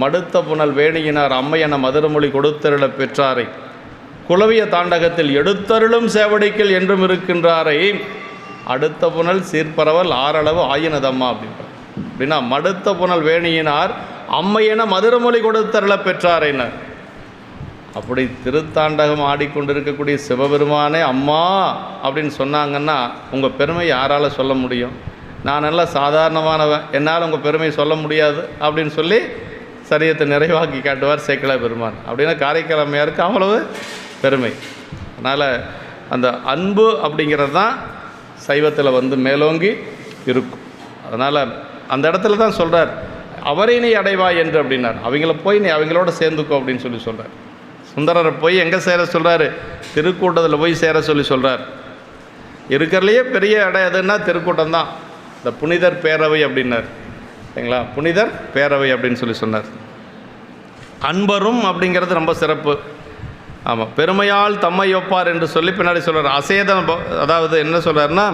மடுத்த புனல் வேணியினார் அம்மையென மதுரமொழி கொடுத்தருள பெற்றாரை. குலவிய தாண்டகத்தில் எடுத்தருளும் சேவடிக்கல் என்றும் இருக்கின்றாரை. அடுத்த புனல் சீர்பரவல் ஆறளவு ஆயினதம்மா அப்படின்றார் அப்படின்னா மடுத்த புனல் வேணியினார் அம்மையென மதுரமொழி கொடுத்தருள பெற்றாரைனர். அப்படி திருத்தாண்டகம் ஆடிக்கொண்டிருக்கக்கூடிய சிவபெருமானே அம்மா அப்படின்னு சொன்னாங்கன்னா உங்கள் பெருமை யாரால் சொல்ல முடியும்? நான் நல்லா சாதாரணமானவன். என்னால் உங்கள் பெருமை சொல்ல முடியாது அப்படின்னு சொல்லி சரியத்தை நிறைவாக்கி காட்டுவார் சேக்கலா பெருமான். அப்படின்னா காரைக்கிழமையாருக்கு அவ்வளவு பெருமை. அதனால் அந்த அன்பு அப்படிங்கிறது தான் சைவத்தில் வந்து மேலோங்கி இருக்கும். அதனால் அந்த இடத்துல தான் சொல்கிறார் அவரை நீ அடைவாய் என்று அப்படின்னார். அவங்கள போய் நீ அவங்களோட சேர்ந்துக்கோ அப்படின்னு சொல்லி சொல்கிறார் சுந்தரரை போய் எங்கே சேர சொல்கிறாரு திருக்கூட்டத்தில் போய் சேர சொல்லி சொல்கிறார் இருக்கிறதுலையே பெரிய இடம் எதுன்னா திருக்கூட்டம் தான் இந்த புனிதர் பேரவை அப்படின்னார். சரிங்களா? புனிதர் பேரவை அப்படின்னு சொல்லி சொன்னார். அன்பரும் அப்படிங்கிறது ரொம்ப சிறப்பு. ஆமாம் பெருமையால் தம்மை ஒப்பார் என்று சொல்லி பின்னாடி சொல்கிறார் அசேதம் அதாவது என்ன சொல்கிறாருன்னா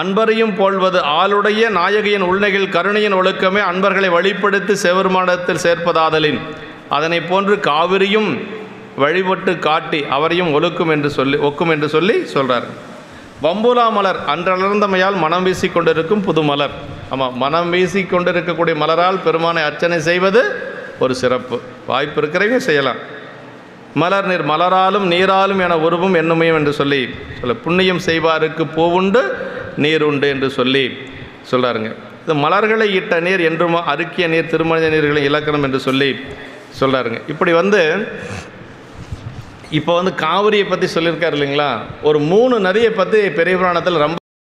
அன்பரையும் போல்வது ஆளுடைய நாயகியின் உள்நெகில் கருணையின் ஒழுக்கமே அன்பர்களை வழிப்படுத்தி செவருமானத்தில் சேர்ப்பதாதலின் அதனைப் போன்று காவிரியும் வழிபட்டு காட்டி அவரையும் ஒழுக்கும் என்று சொல்லி ஒக்கும் என்று சொல்லி சொல்கிறார் வம்புலா மலர் அன்றளர்ந்தமையால் மனம் வீசி கொண்டிருக்கும் புது மலர். ஆமாம் மனம் வீசி கொண்டிருக்கக்கூடிய மலரால் பெருமானை அர்ச்சனை செய்வது ஒரு சிறப்பு. வாய்ப்பு இருக்கிறவங்க செய்யலாம். மலர் நீர் மலராலும் நீராலும் என உருவும் என்னுமையும் என்று சொல்லி சொல்ல புண்ணியம் செய்வாருக்கு பூவுண்டு நீர் உண்டு என்று சொல்லி சொல்கிறாருங்க இது மலர்களை இட்ட நீர் என்றும் அருக்கிய நீர் திருமண நீர்களின் இலக்கணம் என்று சொல்லி சொல்கிறாருங்க இப்படி வந்து இப்போ வந்து காவிரியை பற்றி சொல்லியிருக்காரு இல்லைங்களா? ஒரு மூணு நதியை பற்றி பெரிய புராணத்தில் ரொம்ப